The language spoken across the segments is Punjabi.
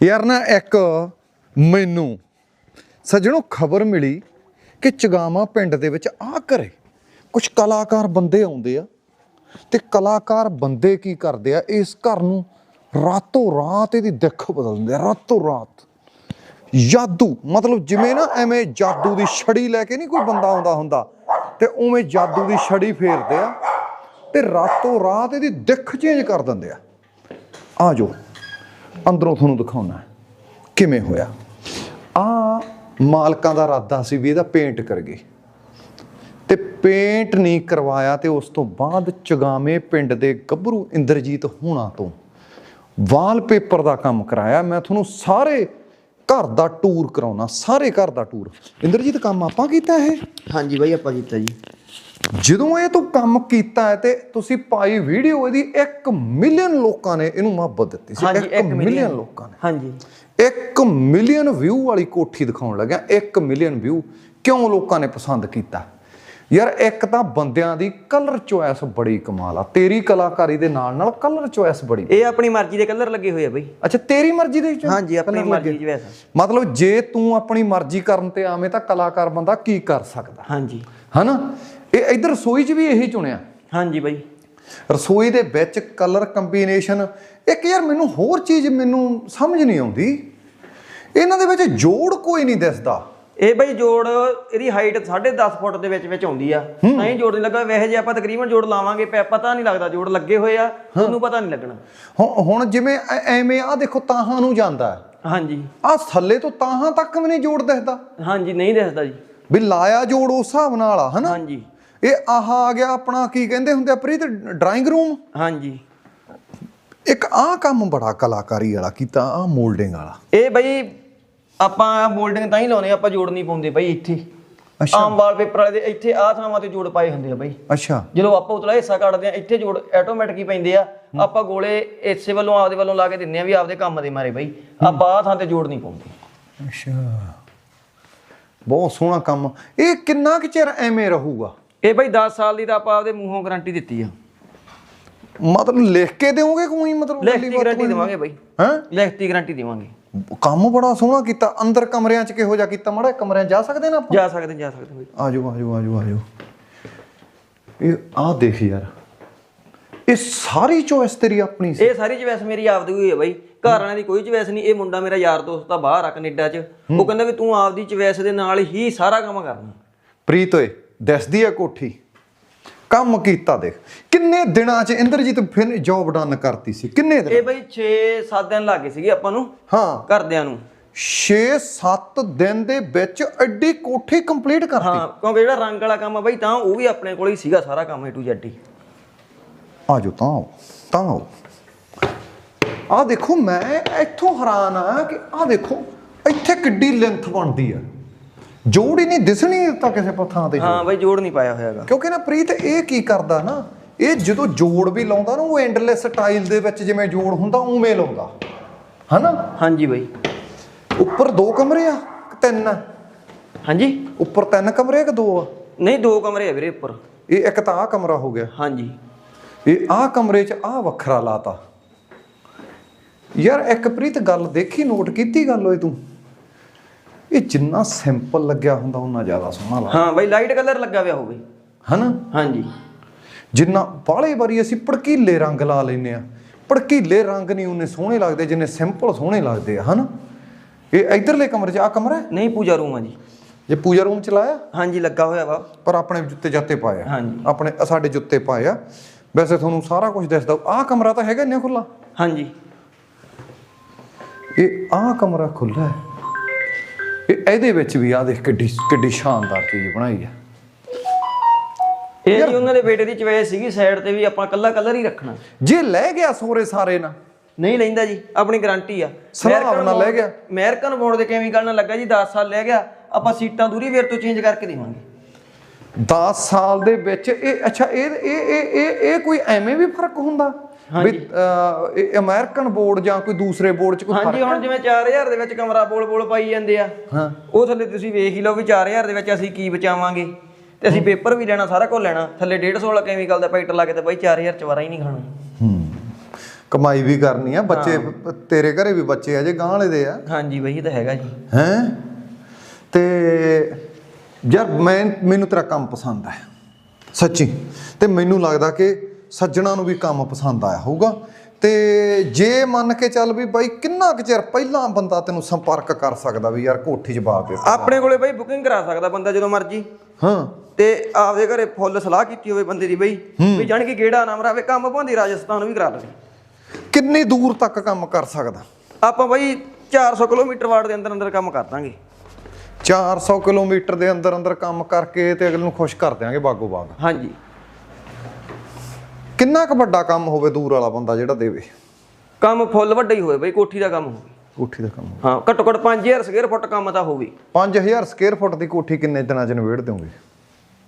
ਯਾਰ ਨਾ ਇੱਕ ਮੈਨੂੰ ਸੱਜਣੋ ਖਬਰ ਮਿਲੀ ਕਿ ਚਗਾਮਾ ਪਿੰਡ ਦੇ ਵਿੱਚ ਆ ਕਰੇ ਕੁਝ ਕਲਾਕਾਰ ਬੰਦੇ ਆਉਂਦੇ ਆ ਤੇ ਕਲਾਕਾਰ ਬੰਦੇ ਕੀ ਕਰਦੇ ਆ? ਇਸ ਘਰ ਨੂੰ ਰਾਤੋਂ ਰਾਤ ਇਹਦੀ ਦਿੱਖ ਬਦਲ ਦਿੰਦੇ ਆ, ਰਾਤੋਂ ਰਾਤ। ਜਾਦੂ, ਮਤਲਬ ਜਿਵੇਂ ਨਾ ਐਵੇਂ ਜਾਦੂ ਦੀ ਛੜੀ ਲੈ ਕੇ ਨਹੀਂ ਕੋਈ ਬੰਦਾ ਆਉਂਦਾ ਹੁੰਦਾ ਤੇ ਉਵੇਂ ਜਾਦੂ ਦੀ ਛੜੀ ਫੇਰਦੇ ਆ ਤੇ ਰਾਤੋਂ ਰਾਤ ਇਹਦੀ ਦਿੱਖ ਚੇਂਜ ਕਰ ਦਿੰਦੇ ਆ। ਆ ਜਾਓ। ਅੰਦਰੋਂ ਤੁਹਾਨੂੰ ਦਿਖਾਉਣਾ ਕਿਵੇਂ ਹੋਇਆ? ਆ ਮਾਲਕਾਂ ਦਾ ਇਰਾਦਾ ਸੀ ਵੀ ਇਹਦਾ ਪੇਂਟ ਕਰਗੇ ਤੇ ਪੇਂਟ ਨਹੀਂ ਕਰਵਾਇਆ ਤੇ ਉਸ ਤੋਂ ਬਾਅਦ ਚਗਾਵੇਂ ਪਿੰਡ ਦੇ ਗੱਭਰੂ ਇੰਦਰਜੀਤ ਹੋਣਾ ਤੋਂ ਵਾਲਪੇਪਰ ਦਾ ਕੰਮ ਕਰਾਇਆ। ਮੈਂ ਤੁਹਾਨੂੰ ਸਾਰੇ ਘਰ ਦਾ ਟੂਰ ਕਰਾਉਣਾ, ਸਾਰੇ ਘਰ ਦਾ ਟੂਰ ਇੰਦਰਜੀਤ, ਕੰਮ ਆਪਾਂ ਕੀਤਾ ਇਹ? ਹਾਂਜੀ ਬਾਈ, ਆਪਾਂ ਕੀਤਾ ਜੀ। ਜਦੋਂ ਇਹ ਤੂੰ ਕੰਮ ਕੀਤਾ ਹੈ ਤੇ ਤੁਸੀਂ ਪਾਈ ਵੀਡੀਓ ਇਹਦੀ 1 ਮਿਲੀਅਨ ਲੋਕਾਂ ਨੇ ਇਹਨੂੰ ਮੁਹੱਬਤ ਦਿੱਤੀ ਸੀ। ਹਾਂਜੀ 1 ਮਿਲੀਅਨ। ਲੋਕਾਂ ਨੇ। ਹਾਂਜੀ। 1 ਮਿਲੀਅਨ ਵਿਊ ਵਾਲੀ ਕੋਠੀ ਦਿਖਾਉਣ ਲੱਗਿਆ 1 ਮਿਲੀਅਨ ਵਿਊ ਕਿਉਂ ਲੋਕਾਂ ਨੇ ਪਸੰਦ ਕੀਤਾ? ਯਾਰ ਇੱਕ ਤਾਂ ਬੰਦਿਆਂ ਦੀ ਕਲਰ ਚੋਇਸ ਬੜੀ ਕਮਾਲ ਆ। ਤੇਰੀ ਕਲਾਕਾਰੀ ਦੇ ਨਾਲ ਨਾਲ ਕਲਰ ਚੋਇਸ ਬੜੀ। ਇਹ ਆਪਣੀ ਮਰਜ਼ੀ ਦੇ ਕਲਰ ਲੱਗੇ ਹੋਏ ਆ ਬਾਈ। ਅੱਛਾ ਤੇਰੀ ਮਰਜ਼ੀ ਦੇ ਵਿੱਚ ਹਾਂਜੀ ਆਪਣੀ? ਮਰਜ਼ੀ ਚ ਵੈਸਾ ਮਤਲਬ ਜੇ ਤੂੰ ਆਪਣੀ ਮਰਜ਼ੀ ਕਰਨ ਤੇ ਆਵੇਂ ਤਾਂ ਕਲਾਕਾਰ ਬੰਦਾ ਕੀ ਕਰ ਸਕਦਾ? ਹਾਂਜੀ। ਹਨਾ? ਇਹ ਇਧਰ ਰਸੋਈ 'ਚ ਵੀ ਇਹੀ ਚੁਣਿਆ। ਹਾਂਜੀ ਬਾਈ। ਰਸੋਈ ਦੇ ਵਿੱਚ ਕਲਰ ਕੰਬੀਨੇਸ਼ਨ ਇੱਕ ਯਾਰ ਮੈਨੂੰ ਹੋਰ ਚੀਜ਼ ਮੈਨੂੰ ਸਮਝ ਨਹੀਂ ਆਉਂਦੀ। ਇਹਨਾਂ ਦੇ ਵਿੱਚ ਜੋੜ ਕੋਈ ਨਹੀਂ ਦਿਸਦਾ। ਇਹ ਬਾਈ ਜੋੜ ਇਹਦੀ ਹਾਈਟ 10.5 ਫੁੱਟ ਦੇ ਵਿੱਚ ਵਿੱਚ ਆਉਂਦੀ ਆ। ਤਾਂ ਹੀ ਜੋੜ ਨਹੀਂ ਲੱਗਾ। ਵੈਸੇ ਜੇ ਆਪਾਂ ਤਕਰੀਬਨ ਜੋੜ ਲਾਵਾਂਗੇ ਪੈ- ਪਤਾ ਨਹੀਂ ਲੱਗਦਾ। ਜੋੜ ਲੱਗੇ ਹੋਏ ਆ। ਤੁਹਾਨੂੰ ਪਤਾ ਨਹੀਂ ਲੱਗਣਾ। ਹੁਣ ਜਿਵੇਂ ਐਵੇਂ ਆ ਦੇਖੋ ਤਾਹਾਂ ਨੂੰ ਜਾਂਦਾ ਹਾਂਜੀ। ਆ ਥੱਲੇ ਤੋਂ ਤਾਹਾਂ ਤੱਕ ਵੀ ਨਹੀਂ ਜੋੜ ਦਿਸਦਾ। ਹਾਂਜੀ ਨਹੀਂ ਦਿਸਦਾ ਜੀ। ਵੀ ਲਾਇਆ ਜੋੜ ਉਸ ਹਿਸਾਬ ਨਾਲ ਆ ਹਨਾ? ਹਾਂਜੀ। ਇਹ ਆਹ ਆ ਗਿਆ ਆਪਣਾ ਕੀ ਕਹਿੰਦੇ ਹੁੰਦੇ ਆ ਪ੍ਰੀਤ? ਡਰਾਇੰਗ ਰੂਮ ਹਾਂਜੀ। ਇੱਕ ਆਹ ਕੰਮ ਬੜਾ ਕਲਾਕਾਰੀ ਵਾਲਾ ਕੀਤਾ ਆ ਮੋਲਡਿੰਗ ਵਾਲਾ। ਇਹ ਬਾਈ ਆਪਾਂ ਮੋਲਡਿੰਗ ਤਾਂ ਹੀ ਲਾਉਨੇ ਆਪਾਂ ਜੋੜ ਨਹੀਂ ਪਾਉਂਦੇ ਬਾਈ ਇੱਥੇ। ਅੱਛਾ। ਆਮ ਵਾਲਪੇਪਰ ਵਾਲੇ ਦੇ ਇੱਥੇ ਆਹ ਥਾਵਾਂ ਤੇ ਜੋੜ ਪਾਏ ਹੁੰਦੇ ਆ ਬਾਈ। ਅੱਛਾ। ਜਦੋਂ ਆਪਾਂ ਉਤਲਾ ਹਿੱਸਾ ਕੱਢਦੇ ਆ ਇੱਥੇ ਜੋੜ ਆਟੋਮੈਟਿਕ ਹੀ ਪੈਂਦੇ ਆ। ਆਪਾਂ ਗੋਲੇ ਇਸੇ ਵੱਲੋਂ ਆਪਦੇ ਵੱਲੋਂ ਲਾ ਕੇ ਦਿੰਨੇ ਆ ਵੀ ਆਪਦੇ ਕੰਮ ਦੇ ਮਾਰੇ ਬਾਈ। ਆਪਾਂ ਆਹ ਥਾਂ ਤੇ ਜੋੜ ਨਹੀਂ ਪਾਉਂਦੇ। ਅੱਛਾ। ਬਹੁਤ ਸੋਹਣਾ ਕੰਮ। ਇਹ ਕਿੰਨਾ ਕੁ ਚਿਰ ਐਵੇਂ ਰਹੂਗਾ? ਇਹ ਬਾਈ 10 ਸਾਲ ਦੀ ਤਾਂ ਆਪਾਂ ਆਪਦੇ ਮੂੰਹੋਂ ਗਾਰੰਟੀ ਦਿੱਤੀ ਆ। ਮਤਲਬ ਲਿਖ ਕੇ ਦਿਓਗੇ ਕੋਈ ਮਤਲਬ ਲਿਖਤੀ ਗਾਰੰਟੀ ਦੇਵਾਂਗੇ ਬਾਈ। ਹੈ? ਲਿਖਤੀ ਗਾਰੰਟੀ ਦੇਵਾਂਗੇ। ਕੰਮ ਬੜਾ ਸੋਹਣਾ ਕੀਤਾ ਅੰਦਰ ਕਮਰਿਆਂ 'ਚ ਕਿਹੋ ਜਿਹਾ ਕੀਤਾ ਮਾੜਾ ਕਮਰਿਆਂ ਜਾ ਸਕਦੇ ਨਾ ਆਪਾਂ? ਜਾ ਸਕਦੇ ਜਾ ਸਕਦੇ ਬਾਈ। ਆਜੋ ਆਜੋ ਆਜੋ ਆਜੋ। ਇਹ ਆਹ ਦੇਖ ਯਾਰ ਇਹ ਸਾਰੀ ਚੋਇਸ ਤੇਰੀ ਆਪਣੀ ਸੀ। ਇਹ ਸਾਰੀ ਚਵੈਸ ਮੇਰੀ ਆਪਦੀ ਹੋਈ ਹੈ ਬਾਈ। ਘਰ ਵਾਲਿਆਂ ਦੀ ਕੋਈ ਚਵੈਸ ਨਹੀਂ ਇਹ ਮੁੰਡਾ ਮੇਰਾ ਯਾਰ ਦੋਸਤ ਆ ਬਾਹਰ ਆ ਕੈਨੇਡਾ 'ਚ। ਉਹ ਕਹਿੰਦਾ ਵੀ ਤੂੰ ਆਪਦੀ ਚਵੈਸ ਦੇ ਨਾਲ ਹੀ ਸਾਰਾ ਕੰਮ ਕਰਨਾ। ਪ੍ਰੀਤ ਓਏ ਦਿਸਦੀ ਆ ਕੋਠੀ। ਕੰਮ ਕੀਤਾ ਦੇਖ। ਕਿੰਨੇ ਦਿਨਾਂ 'ਚ ਇੰਦਰਜੀਤ ਫਿਰ ਜੌਬ ਡਨ ਕਰਤੀ ਸੀ? ਕਿੰਨੇ ਦਿਨ? ਇਹ ਬਾਈ 6-7 ਦਿਨ ਲੱਗੇ ਸੀਗੇ ਆਪਾਂ ਨੂੰ। ਹਾਂ। ਘਰਦਿਆਂ ਨੂੰ। 6-7 ਦਿਨ ਦੇ ਵਿੱਚ ਐਡੀ ਕੋਠੀ ਕੰਪਲੀਟ ਕਰਤੀ। ਹਾਂ ਕਿਉਂਕਿ ਜਿਹੜਾ ਰੰਗ ਵਾਲਾ ਕੰਮ ਆ ਬਾਈ ਤਾਂ ਉਹ ਵੀ ਆਪਣੇ ਕੋਲ ਹੀ ਸੀਗਾ ਸਾਰਾ ਕੰਮ ਏ ਟੂ ਜ਼ੈਡ ਹੀ। ਆਜੋ ਤਾਂ ਤਾਂ ਆ ਦੇਖੋ ਮੈਂ ਇੱਥੋਂ ਹੈਰਾਨ ਆ ਕਿ ਆ ਦੇਖੋ ਇੱਥੇ ਕਿੱਡੀ ਲੈਂਥ ਬਣਦੀ ਆ। ਜੋੜ ਹੀ ਨਹੀਂ ਦਿਸਣੀ ਤਾਂ ਕਿਸੇ ਪੱਥਾਂ ਤੇ ਹਾਂ ਬਾਈ ਜੋੜ ਨਹੀਂ ਪਾਇਆ ਹੋਇਆਗਾ ਕਿਉਂਕਿ ਨਾ ਪ੍ਰੀਤ ਇਹ ਕੀ ਕਰਦਾ ਨਾ ਇਹ ਜਦੋਂ ਜੋੜ ਵੀ ਲਾਉਂਦਾ ਨਾ ਉਹ ਐਂਡਲੈਸ ਸਟਾਈਲ ਦੇ ਵਿੱਚ ਜਿਵੇਂ ਜੋੜ ਹੁੰਦਾ ਉਵੇਂ ਲਾਉਂਦਾ। ਹਨਾ? ਹਾਂਜੀ ਬਾਈ। ਉੱਪਰ ਦੋ ਕਮਰੇ ਆ ਤਿੰਨ? ਆ ਹਾਂਜੀ? ਉੱਪਰ ਤਿੰਨ ਕਮਰੇ ਆ ਕਿ ਦੋ ਆ? ਨਹੀਂ ਦੋ ਕਮਰੇ ਆ ਵੀਰੇ ਉੱਪਰ। ਇਹ ਇੱਕ ਤਾਂ ਆ ਕਮਰਾ ਹੋ ਗਿਆ। ਹਾਂਜੀ। ਇਹ ਆਹ ਕਮਰੇ 'ਚ ਆਹ ਵੱਖਰਾ ਲਾਤਾ। ਯਾਰ ਇੱਕ ਪ੍ਰੀਤ ਗੱਲ ਦੇਖੀ ਨੋਟ ਕੀਤੀ ਗੱਲ ਓਏ ਤੂੰ? ਇਹ ਜਿੰਨਾ ਸਿੰਪਲ ਲੱਗਿਆ ਹੁੰਦਾ ਉਹਨਾਂ ਜ਼ਿਆਦਾ ਸੋਹਣਾ ਲੱਗਦਾ। ਹਾਂ ਬਾਈ ਲਾਈਟ ਕਲਰ ਲੱਗਾ ਹੋਇਆ ਹੋਵੇ। ਹਨਾ? ਹਾਂਜੀ। ਜਿੰਨਾ ਬਾਹਲੇ ਵਾਰੀ ਅਸੀਂ ਭੜਕੀਲੇ ਰੰਗ ਲਾ ਲੈਨੇ ਆ ਭੜਕੀਲੇ ਰੰਗ ਨਹੀਂ ਉਹਨੇ ਸੋਹਣੇ ਲੱਗਦੇ ਜਿੰਨੇ ਸਿੰਪਲ ਸੋਹਣੇ ਲੱਗਦੇ ਆ ਹਨਾ? ਇਹ ਇਧਰਲੇ ਕਮਰੇ 'ਚ ਆ ਕਮਰਾ ਹੈ? ਨਹੀਂ ਪੂਜਾ ਰੂਮ ਆ ਜੀ। ਜੇ ਪੂਜਾ ਰੂਮ ਚ ਲਾਇਆ? ਹਾਂਜੀ ਲੱਗਾ ਹੋਇਆ ਵਾ। ਪਰ ਆਪਣੇ ਜੁੱਤੇ ਜਾਤੇ ਪਾਏ ਆ। ਹਾਂਜੀ। ਆਪਣੇ ਸਾਡੇ ਜੁੱਤੇ ਪਾਏ ਆ। ਵੈਸੇ ਤੁਹਾਨੂੰ ਸਾਰਾ ਕੁਝ ਦਿਸਦਾ। ਆਹ ਕਮਰਾ ਤਾਂ ਹੈਗਾ ਇੰਨਾ ਖੁੱਲਾ ਹਾਂਜੀ। ਇਹ ਆਹ ਕਮਰਾ ਖੁੱਲਾ ਹੈ। ਇਹਦੇ ਵਿੱਚ ਵੀ ਆ ਦੇਖ ਕਿੱਡੀ ਕਿੱਡੀ ਸ਼ਾਨਦਾਰ ਚੀਜ਼ ਬਣਾਈ ਹੈ ਇਹ ਜੀ ਉਹਨਾਂ ਦੇ ਬੇਟੇ ਦੀ ਚੋਇਸ ਸੀਗੀ ਸਾਈਡ ਤੇ ਵੀ ਆਪਾਂ ਕੱਲਾ ਕਲਰ ਹੀ ਰੱਖਣਾ। ਜੇ ਲੈ ਗਿਆ ਸੋਰੇ ਸਾਰੇ ਨਾ। ਨਹੀਂ ਲੈਂਦਾ ਜੀ ਆਪਣੀ ਗਾਰੰਟੀ ਆ। American ਨਾਲ ਲੈ ਗਿਆ। ਅਮਰੀਕਨ ਬੋਰਡ ਦੇ ਕੈਮੀਕਲ ਨਾਲ ਲੱਗਾ ਜੀ 10 ਸਾਲ ਲੈ ਗਿਆ ਆਪਾਂ ਸੀਟਾਂ ਦੂਰੀ ਵੇਰ ਤੋਂ ਚੇਂਜ ਕਰਕੇ ਦੇਵਾਂਗੇ। 10 ਸਾਲ ਦੇ ਵਿੱਚ ਇਹ ਅੱਛਾ ਇਹ ਇਹ ਇਹ ਇਹ ਕੋਈ ਐਵੇਂ ਵੀ ਫ਼ਰਕ ਹੁੰਦਾ? ਵੀ ਇਹ ਅਮਰੀਕਨ ਬੋਰਡ ਜਾਂ ਕੋਈ ਦੂਸਰੇ ਬੋਰਡ ਚ ਕੋਈ ਹਾਂਜੀ ਹੁਣ ਜਿਵੇਂ 4000 ਦੇ ਵਿੱਚ ਕਮਰਾ ਬੋਲ ਬੋਲ ਪਾਈ ਜਾਂਦੇ ਆ। ਹਾਂ। ਉਹ ਥੱਲੇ ਤੁਸੀਂ ਵੇਖ ਹੀ ਲਓ ਵੀ 4000 ਦੇ ਵਿੱਚ ਅਸੀਂ ਕੀ ਬਚਾਵਾਂਗੇ। ਤੇ ਅਸੀਂ ਪੇਪਰ ਵੀ ਲੈਣਾ ਸਾਰਾ ਕੁਝ ਲੈਣਾ। ਥੱਲੇ 150 ਵਾਲਾ ਕੈਮੀਕਲ ਦਾ ਪੈਕਟ ਲਾ ਕੇ ਤੇ ਬਾਈ 4000 ਚਵਾਰਾ ਹੀ ਨਹੀਂ ਖਾਣਾ। ਹੂੰ। ਕਮਾਈ ਵੀ ਕਰਨੀ ਆ ਬੱਚੇ ਤੇਰੇ ਘਰੇ ਵੀ ਬੱਚੇ ਆ ਜੇ ਗਾਂ ਵਾਲੇ ਦੇ ਆ। ਹਾਂਜੀ ਬਈ ਇਹ ਤਾਂ ਹੈਗਾ ਜੀ। ਹੈਂ? ਤੇ ਯਾਰ ਮੈਂ ਮੈਨੂੰ ਤੇਰਾ ਕੰਮ ਪਸੰਦ ਹੈ ਸੱਚੀ। ਤੇ ਮੈਨੂੰ ਲੱਗਦਾ ਕਿ ਸੱਜਣਾ ਨੂੰ ਵੀ ਕੰਮ ਪਸੰਦ ਆਇਆ ਹੋਊਗਾ। ਤੇ ਜੇ ਮੰਨ ਕੇ ਚੱਲ ਵੀ ਬਾਈ ਕਿੰਨਾ ਕੁ ਚਿਰ ਪਹਿਲਾਂ ਬੰਦਾ ਤੈਨੂੰ ਸੰਪਰਕ ਕਰ ਸਕਦਾ ਵੀ ਯਾਰ ਕੋਠੀ 'ਚ ਬਾਪ ਹੈ ਆਪਣੇ ਕੋਲੇ ਬਈ ਬੁਕਿੰਗ ਕਰਾ ਸਕਦਾ ਬੰਦਾ ਜਦੋਂ ਮਰਜ਼ੀ। ਹਾਂ। ਤੇ ਆਪਦੇ ਘਰੇ ਫੁੱਲ ਸਲਾਹ ਕੀਤੀ ਹੋਵੇ ਬੰਦੇ ਦੀ ਬਈ ਵੀ ਜਾਣ ਕੇ ਗੇੜਾ ਨਾ ਮਰਾਵੇ ਕੰਮ ਭਾਂਦੀ ਰਾਜਸਥਾਨ ਵੀ ਕਰਾ ਲਵੇ ਕਿੰਨੀ ਦੂਰ ਤੱਕ ਕੰਮ ਕਰ ਸਕਦਾ? ਆਪਾਂ ਬਈ 400 ਕਿਲੋਮੀਟਰ ਵਾਟ ਦੇ ਅੰਦਰ ਅੰਦਰ ਕੰਮ ਕਰ ਦਾਂਗੇ। 400 ਕਿਲੋਮੀਟਰ ਦੇ ਅੰਦਰ ਅੰਦਰ ਕੰਮ ਕਰਕੇ ਤੇ ਅਗਲੇ ਨੂੰ ਖੁਸ਼ ਕਰ ਦਿਆਂਗੇ ਬਾਗੋ ਬਾਗ। ਹਾਂਜੀ। ਕਿੰਨਾ ਕੁ ਵੱਡਾ ਕੰਮ ਹੋਵੇ ਦੂਰ ਵਾਲਾ ਬੰਦਾ ਜਿਹੜਾ ਦੇਵੇ? ਕੰਮ ਫੁੱਲ ਵੱਡਾ ਹੀ ਹੋਵੇ ਬਈ ਕੋਠੀ ਦਾ ਕੰਮ ਹੋਵੇ। ਕੋਠੀ ਦਾ ਕੰਮ ਹਾਂ ਘੱਟੋ ਘੱਟ 5000 ਸਕੁਅਰ ਫੁੱਟ ਕੰਮ ਤਾਂ ਹੋਵੇ। 5000 ਸਕੁਅਰ ਫੁੱਟ ਦੀ ਕੋਠੀ ਕਿੰਨੇ ਦਿਨਾਂ 'ਚ ਨਿਬੇੜ ਦਿਓਗੇ?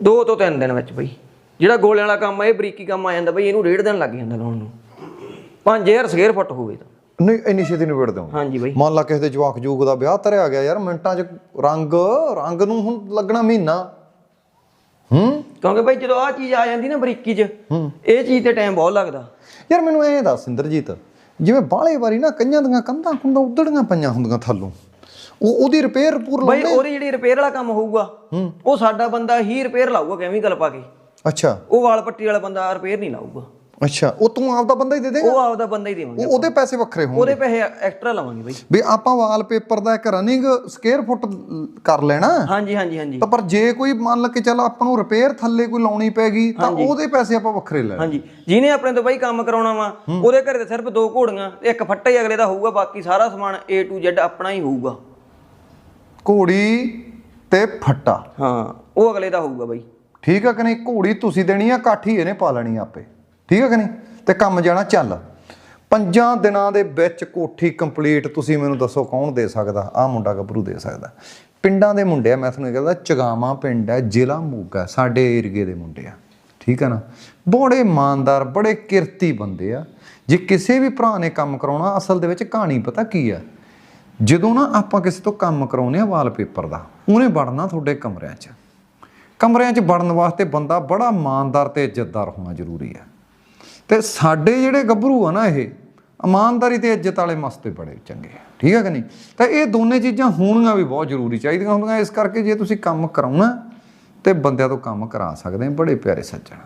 ਦੋ ਤੋਂ ਤਿੰਨ ਦਿਨ ਵਿੱਚ ਬਈ। ਜਿਹੜਾ ਗੋਲੇ ਵਾਲਾ ਕੰਮ ਆ ਇਹ ਬਰੀਕੀ ਕੰਮ ਆ ਜਾਂਦਾ ਬਈ ਇਹਨੂੰ ਡੇਢ ਦਿਨ ਲੱਗ ਜਾਂਦਾ ਲਾਉਣ ਨੂੰ। 5000 ਸਕੁਅਰ ਫੁੱਟ ਹੋਵੇ ਤਾਂ। ਨਹੀਂ ਇੰਨੀ ਛੇਤੀ ਨਿਬੇੜ ਦਿਓਗੇ? ਹਾਂਜੀ ਬਈ। ਮੰਨ ਲਾ ਕਿਸੇ ਦੇ ਜਵਾਕ ਜੂਕ ਦਾ ਵਿਆਹ ਧਰਿਆ ਗਿਆ ਯਾਰ ਮਿੰਟਾਂ 'ਚ ਰੰਗ ਰੰਗ ਨੂੰ ਹੁਣ ਲੱਗਣਾ ਮਹੀਨਾ। ਹੂੰ? ਕਿਉਂਕਿ ਬਈ ਜਦੋਂ ਆ ਚੀਜ਼ ਆ ਜਾਂਦੀ ਨਾ ਬਰੀਕੀ 'ਚ ਇਹ ਚੀਜ਼ ਤੇ ਟਾਈਮ ਬਹੁਤ ਲੱਗਦਾ। ਯਾਰ ਮੈਨੂੰ ਐਂ ਦੱਸ ਇੰਦਰਜੀਤ ਜਿਵੇਂ ਬਾਹਲੇ ਵਾਰੀ ਨਾ ਕਈਆਂ ਦੀਆਂ ਕੰਧਾਂ ਕੁੰਧਾਂ ਉਧੜੀਆਂ ਪਈਆਂ ਹੁੰਦੀਆਂ ਥੱਲੋਂ ਉਹ ਉਹਦੀ ਰਿਪੇਅਰ ਪੂਰ ਬਈ ਉਹਦੀ ਜਿਹੜੀ ਰਿਪੇਅਰ ਵਾਲਾ ਕੰਮ ਹੋਊਗਾ ਉਹ ਸਾਡਾ ਬੰਦਾ ਹੀ ਰਿਪੇਅਰ ਲਾਊਗਾ ਕੈਮੀਕਲ ਪਾ ਕੇ। ਅੱਛਾ। ਉਹ ਵਾਲ ਪੱਟੀ ਵਾਲਾ ਬੰਦਾ ਰਿਪੇਅਰ ਨਹੀਂ ਲਾਊਗਾ। ਅੱਛਾ ਉਹ ਤੂੰ ਆਪਦਾ ਬੰਦਾ ਹੀ ਦੇ ਦੇਗਾ? ਉਹ ਆਪਦਾ ਬੰਦਾ ਹੀ ਦੇਵਾਂਗੇ ਉਹ ਉਹਦੇ ਪੈਸੇ ਵੱਖਰੇ ਹੋਣ ਉਹਦੇ ਪੈਸੇ ਐਕਸਟਰਾ ਲਵਾਂਗੇ ਬਈ। ਵੀ ਆਪਾਂ ਵਾਲਪੇਪਰ ਦਾ ਇੱਕ ਰਨਿੰਗ ਸਕੁਅਰ ਫੁੱਟ ਕਰ ਲੈਣਾ। ਹਾਂਜੀ ਹਾਂਜੀ ਹਾਂਜੀ। ਤਾਂ ਪਰ ਜੇ ਕੋਈ ਮੰਨ ਲ ਕੇ ਚੱਲ ਆਪਾਂ ਨੂੰ ਰਿਪੇਅਰ ਥੱਲੇ ਕੋਈ ਲਾਉਣੀ ਪੈਗੀ ਤਾਂ ਉਹਦੇ ਪੈਸੇ ਆਪਾਂ ਵੱਖਰੇ ਲੈ ਹਾਂਜੀ। ਜਿਹਨੇ ਆਪਣੇ ਤੋਂ ਬਈ ਕੰਮ ਕਰਾਉਣਾ ਵਾ ਉਹਦੇ ਘਰੇ ਤੇ ਸਿਰਫ ਦੋ ਘੋੜੀਆਂ ਤੇ ਇੱਕ ਫੱਟਾ ਹੀ ਅਗਲੇ ਦਾ ਹੋਊਗਾ ਬਾਕੀ ਸਾਰਾ ਸਮਾਨ A to Z ਆਪਣਾ ਹੀ ਹੋਊਗਾ। ਘੋੜੀ ਤੇ ਫੱਟਾ। ਹਾਂ ਉਹ ਅਗਲੇ ਦਾ ਹੋਊਗਾ ਬਈ। ਠੀਕ ਆ ਕਿ ਨਹੀਂ? ਘੋੜੀ ਤੁਸੀਂ ਦੇਣੀ ਆ ਕਾਠੀ ਇਹਨੇ ਪਾ ਲੈਣੀ ਆ ਆਪੇ। ਠੀਕ ਹੈ ਕਿ ਨਹੀਂ? ਤੇ ਕੰਮ ਜਾਣਾ ਚੱਲ। ਪੰਜਾਂ ਦਿਨਾਂ ਦੇ ਵਿੱਚ ਕੋਠੀ ਕੰਪਲੀਟ ਤੁਸੀਂ ਮੈਨੂੰ ਦੱਸੋ ਕੌਣ ਦੇ ਸਕਦਾ? ਆ ਮੁੰਡਾ ਗੱਭਰੂ ਦੇ ਸਕਦਾ। ਪਿੰਡਾਂ ਦੇ ਮੁੰਡੇ ਆ, ਮੈਂ ਤੁਹਾਨੂੰ ਇਹ ਕਹਿੰਦਾ ਚਗਾਵਾਂ ਪਿੰਡ ਹੈ ਜ਼ਿਲ੍ਹਾ ਮੋਗਾ ਸਾਡੇ ਏਰੀਏ ਦੇ ਮੁੰਡੇ ਆ। ਠੀਕ ਹੈ ਨਾ? ਬੜੇ ਇਮਾਨਦਾਰ, ਬੜੇ ਕਿਰਤੀ ਬੰਦੇ ਆ। ਜੇ ਕਿਸੇ ਵੀ ਭਰਾ ਨੇ ਕੰਮ ਕਰਾਉਣਾ, ਅਸਲ ਦੇ ਵਿੱਚ ਕਹਾਣੀ ਪਤਾ ਕੀ ਆ? ਜਦੋਂ ਨਾ ਆਪਾਂ ਕਿਸੇ ਤੋਂ ਕੰਮ ਕਰਾਉਨੇ ਆ ਵਾਲਪੇਪਰ ਦਾ, ਉਹਨੇ ਵੜਨਾ ਤੁਹਾਡੇ ਕਮਰਿਆਂ 'ਚ। ਕਮਰਿਆਂ 'ਚ ਵੜਨ ਵਾਸਤੇ ਬੰਦਾ ਬੜਾ ਇਮਾਨਦਾਰ ਤੇ ਇੱਜ਼ਤਦਾਰ ਹੋਣਾ ਜ਼ਰੂਰੀ ਹੈ ਤੇ ਸਾਡੇ ਜਿਹੜੇ ਗੱਭਰੂ ਆ ਨਾ ਇਹ, ਇਮਾਨਦਾਰੀ ਤੇ ਇੱਜ਼ਤ ਵਾਲੇ ਮਸਤੇ ਬੜੇ ਚੰਗੇ ਆ, ਠੀਕ ਹੈ ਕਿ ਨਹੀਂ? ਤਾਂ ਇਹ ਦੋਨੇ ਚੀਜ਼ਾਂ ਹੋਣੀਆਂ ਵੀ ਬਹੁਤ ਜ਼ਰੂਰੀ ਚਾਹੀਦੀਆਂ ਹੁੰਦੀਆਂ, ਇਸ ਕਰਕੇ ਜੇ ਤੁਸੀਂ ਕੰਮ ਕਰਾਉਣਾ ਤੇ ਬੰਦਿਆਂ ਤੋਂ ਕੰਮ ਕਰਾ ਸਕਦੇ ਆ, ਬੜੇ ਪਿਆਰੇ ਸੱਜਣ।